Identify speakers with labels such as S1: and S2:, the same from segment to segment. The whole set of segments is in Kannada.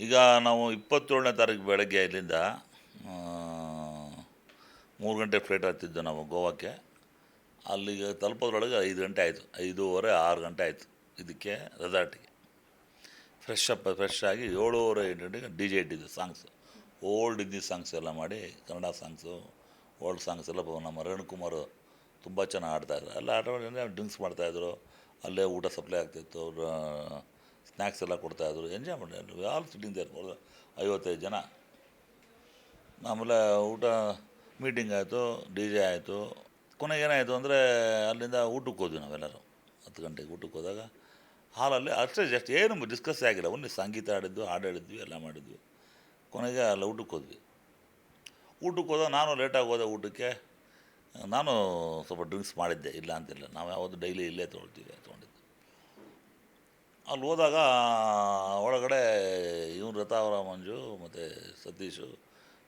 S1: ಈಗ ನಾವು ಇಪ್ಪತ್ತೇಳನೇ ತಾರೀಕು ಬೆಳಗ್ಗೆ ಇಲ್ಲಿಂದ ಮೂರು ಗಂಟೆ ಫ್ಲೈಟ್ ಹತ್ತಿದ್ದು ನಾವು ಗೋವಾಕ್ಕೆ. ಅಲ್ಲಿಗೆ ತಲುಪೋದ್ರೊಳಗೆ ಐದು ಗಂಟೆ ಆಯಿತು. ಐದೂವರೆ, ಆರು ಗಂಟೆ ಆಯಿತು. ಇದಕ್ಕೆ ರೆಸಾರ್ಟಿಗೆ ಫ್ರೆಶ್ ಅಪ್ ಫ್ರೆಶ್ ಆಗಿ ಏಳೂವರೆ, ಎಂಟು ಗಂಟೆಗೆ ಡಿ ಜೆ ಇಟ್ಟಿದ್ದು ಸಾಂಗ್ಸ್ ಓಲ್ಡ್ ಹಿಂದಿ ಸಾಂಗ್ಸ್ ಎಲ್ಲ ಮಾಡಿ, ಕನ್ನಡ ಸಾಂಗ್ಸು ಓಲ್ಡ್ ಸಾಂಗ್ಸ್ ಎಲ್ಲ ನಮ್ಮ ರೇಣುಕುಮಾರ್ ತುಂಬ ಚೆನ್ನಾಗಿ ಆಡ್ತಾಯಿದ್ರು ಎಲ್ಲ ಆಟ ಡ್ರಿಂಕ್ಸ್ ಮಾಡ್ತಾಯಿದ್ರು ಅಲ್ಲೇ ಊಟ ಸಪ್ಲೈ ಆಗ್ತಿತ್ತು ಸ್ನ್ಯಾಕ್ಸ್ ಎಲ್ಲ ಕೊಡ್ತಾಯಿದ್ರು ಎಂಜಾಯ್ ಮಾಡಿದ್ರು ಆಲ್ ಸಿಟ್ಟಿಂಗ್ ದೇರ್ ಐವತ್ತೈದು ಜನ. ಆಮೇಲೆ ಊಟ ಮೀಟಿಂಗ್ ಆಯಿತು ಡಿ ಜೆ ಆಯಿತು. ಕೊನೆಗೆ ಏನಾಯಿತು ಅಂದರೆ ಅಲ್ಲಿಂದ ಊಟಕ್ಕೆ ಹೋದ್ವಿ ನಾವೆಲ್ಲರೂ. ಹತ್ತು ಗಂಟೆಗೆ ಊಟಕ್ಕೆ ಹೋದಾಗ ಹಾಲಲ್ಲಿ ಅಷ್ಟೇ ಜಸ್ಟ್ ಏನು ಡಿಸ್ಕಸ್ ಆಗಿಲ್ಲ. ಒಂದು ಸಂಗೀತ ಆಡಿದ್ದು ಹಾಡು ಹೇಳಿದ್ವಿ, ಎಲ್ಲ ಮಾಡಿದ್ವಿ. ಕೊನೆಗೆ ಅಲ್ಲಿ ಊಟಕ್ಕೆ ಹೋದ್ವಿ. ಊಟಕ್ಕೆ ಹೋದಾಗ ನಾನು ಲೇಟಾಗಿ ಹೋದೆ ಊಟಕ್ಕೆ ನಾನು ಸ್ವಲ್ಪ ಡ್ರಿಂಕ್ಸ್ ಮಾಡಿದ್ದೆ. ಇಲ್ಲ ಅಂತಿಲ್ಲ. ನಾವು ಯಾವತ್ತು ಡೈಲಿ ಇಲ್ಲೇ ತೊಗೊಳ್ತೀವಿ, ತೊಗೊಂಡಿದ್ದು. ಅಲ್ಲಿ ಹೋದಾಗ, ಒಳಗಡೆ ಇವನು ರಥಾವರ ಮಂಜು, ಮತ್ತು ಸತೀಶು,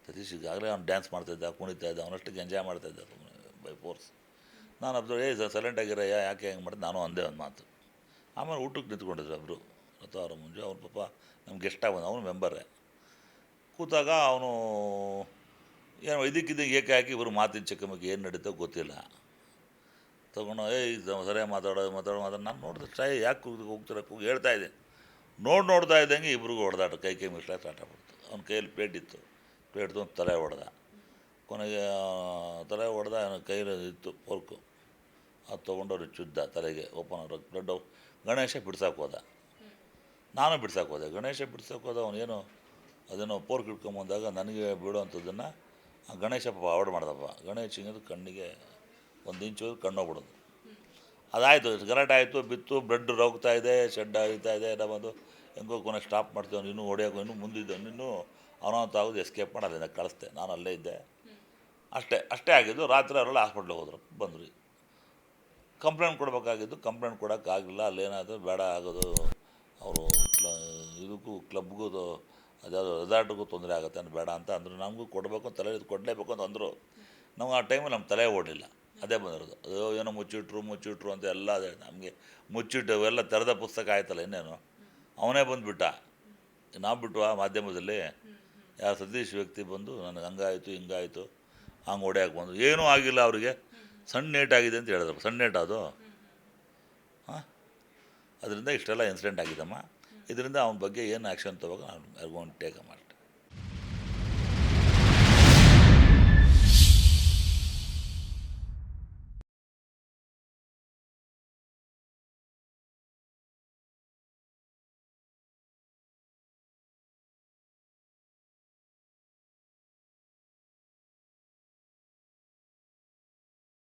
S1: ಸತೀಶ್ ಈಗಾಗಲೇ ಅವ್ನು ಡ್ಯಾನ್ಸ್ ಮಾಡ್ತಾಯಿದ್ದ ಕುಣಿತಾ ಇದ್ದ, ಅವನಷ್ಟಕ್ಕೆ ಎಂಜಾಯ್ ಮಾಡ್ತಾಯಿದ್ದ ಬೈ ಫೋರ್ಸ್ ನಾನು ಅಬ್ಸರ್ವ್ ಏ ಸೈಲೆಂಟ್ ಆಗಿರಯ್ಯ ಯಾಕೆ ಹೆಂಗೆ ಮಾಡಿದೆ? ನಾನು ಅಂದೆ ಒಂದು ಮಾತು. ಆಮೇಲೆ ಊಟಕ್ಕೆ ನಿಂತ್ಕೊಂಡಿದ್ರು ಒಬ್ಬರು ರಥಾವರ ಮಂಜು. ಅವ್ರ ಪಾಪ ನಮ್ಗೆ ಗೆಸ್ಟಾಗಿ ಬಂದ, ಅವನು ಮೆಂಬರೇ ಕೂತಾಗ ಅವನು, ಏನು ಇದಕ್ಕಿದ್ದಂಗೆ ಏಕೆ ಹಾಕಿ ಇವರು ಮಾತಿನ ಚಕಮಕಿ ಏನು ನಡೀತೋ ಗೊತ್ತಿಲ್ಲ. ತಗೊಂಡು, ಏಯ್ ಸರಿಯಾಗಿ ಮಾತಾಡೋದು ಮಾತಾಡೋ ಮಾತಾಡೋ. ನಾನು ನೋಡಿದೆ ಟ್ರೈ ಯಾಕೆ ಕೂಗ್ ಹೋಗ್ತಾರೆ? ಕೂಗಿ ಹೇಳ್ತಾ ಇದ್ದೆ ನೋಡಿ, ನೋಡ್ತಾ ಇದ್ದಂಗೆ ಇಬ್ರಿಗೂ ಹೊಡೆದಾಟ, ಕೈ ಕೈ ಮಿಸ್ಲ ಸ್ಟಾರ್ಟ್ ಆಗ್ಬಿಡ್ತು ಅವ್ನ ಕೈಯಲ್ಲಿ ಪ್ಲೇಟ್ ಇತ್ತು. ಪ್ಲೇಟ್ ತೊಗೊಂಡು ತಲೆ ಹೊಡೆದ. ಕೊನೆಗೆ ತಲೆ ಹೊಡೆದ, ಅವನ ಕೈಯಲ್ಲಿ ಇತ್ತು ಪೋರ್ಕು ಅದು ತೊಗೊಂಡು ಅವ್ರಿಗೆ ಚುದ್ದ ತಲೆಗೆ, ಓಪನ್ ಬ್ಲಡ್ ಗಣೇಶ ಬಿಡ್ಸೋಕೆ ಹೋದ. ನಾನು ಬಿಡ್ಸೋಕೆ ಹೋದೆ. ಗಣೇಶ ಬಿಡ್ಸೋಕೆ ಹೋದ ಅವನೇನು ಅದೇನೋ ಪೋರ್ಕ್ ಇಟ್ಕೊಂಬಂದಾಗ ನನಗೆ ಬಿಡುವಂಥದ್ದನ್ನು ಗಣೇಶಪ್ಪ ಗಣೇಶ ಪಾಪ ಅವಾಯ್ಡ್ ಮಾಡ್ದಪ್ಪ ಗಣೇಶ ಕಣ್ಣಿಗೆ ಒಂದು ಇಂಚು ಹೋದ್ರೆ ಕಣ್ಣು ಹೋಗ್ಬಿಡೋದು ಅದಾಯಿತು ಗಲಾಟೆ ಆಯಿತು, ಬಿತ್ತು ಬ್ಲಡ್ ರೋಗ್ತಾ ಇದೆ ಶೆಡ್ ಆಗ್ತಾ ಇದೆ, ಎಲ್ಲ ಬಂದು ಹೆಂಗೋ ಕೊನೆ ಸ್ಟಾಪ್ ಮಾಡ್ತೀವಿ, ಇನ್ನೂ ಹೊಡೆಯೋಕೆ ಇನ್ನೂ ಮುಂದಿದ್ದೆ, ಇನ್ನೂ ಅವನಂತ ಆಗೋದು ಎಸ್ಕೇಪ್ ಮಾಡಿ ಅದನ್ನು ಕಳಿಸ್ದೆ. ನಾನು ಅಲ್ಲೇ ಇದ್ದೆ. ಅಷ್ಟೇ ಅಷ್ಟೇ ಆಗಿದ್ದು ರಾತ್ರಿ ಅವರೆಲ್ಲ ಹಾಸ್ಪಿಟ್ಲಿಗೆ ಹೋದ್ರು, ಬಂದ್ರಿ. ಕಂಪ್ಲೇಂಟ್ ಕೊಡಬೇಕಾಗಿದ್ದು ಕಂಪ್ಲೇಂಟ್ ಕೊಡೋಕ್ಕಾಗಲಿಲ್ಲ, ಅಲ್ಲೇನಾದರೂ ಬೇಡ ಆಗೋದು, ಅವರು ಇದಕ್ಕೂ ಕ್ಲಬ್ಗೂ ಅದ್ಯಾವುದು ರೆಸಾರ್ಟ್ಗೂ ತೊಂದರೆ ಆಗುತ್ತೆ ಅಂತ ಬೇಡ ಅಂತ ಅಂದರು. ನಮಗೂ ಕೊಡಬೇಕು ತಲೆ ಕೊಡಲೇಬೇಕು ಅಂತ ಅಂದರು. ನಾವು ಆ ಟೈಮಲ್ಲಿ ನಮ್ಮ ತಲೆ ಓಡಲಿಲ್ಲ. ಅದೇ ಬಂದಿರೋದು. ಅದು ಏನೋ ಮುಚ್ಚಿಟ್ರು ಮುಚ್ಚಿಟ್ರು ಅಂತ ಎಲ್ಲ ಅದೇ. ನಮಗೆ ಮುಚ್ಚಿಟ್ಟು ಅವೆಲ್ಲ ತೆರೆದ ಪುಸ್ತಕ ಆಯ್ತಲ್ಲ ಇನ್ನೇನು? ಅವನೇ ಬಂದುಬಿಟ್ಟ. ನಾವು ಬಿಟ್ಟು ಆ ಮಾಧ್ಯಮದಲ್ಲಿ? ಯಾವ ಸತೀಶ್ ವ್ಯಕ್ತಿ ಬಂದು ನನಗೆ ಹಂಗಾಯಿತು, ಹಿಂಗಾಯಿತು, ಹಂಗೆ ಹೊಡೆಯಕ್ಕೆ ಬಂದು. ಏನೂ ಆಗಿಲ್ಲ ಅವರಿಗೆ. ಸಣ್ಣ ಏಟಾಗಿದೆ ಅಂತ ಹೇಳಿದ್ರು. ಸಣ್ಣ ನೇಟ್ ಅದು? ಹಾಂ? ಅದರಿಂದ ಇಷ್ಟೆಲ್ಲ ಇನ್ಸಿಡೆಂಟ್ ಆಗಿದ್ದಮ್ಮ ಇದರಿಂದ ಅವನ ಬಗ್ಗೆ ಏನು ಆ್ಯಕ್ಷನ್ ತೊಗೋಬೇಕು ನಾನು ಟೇಕ್ ಮಾಡಿ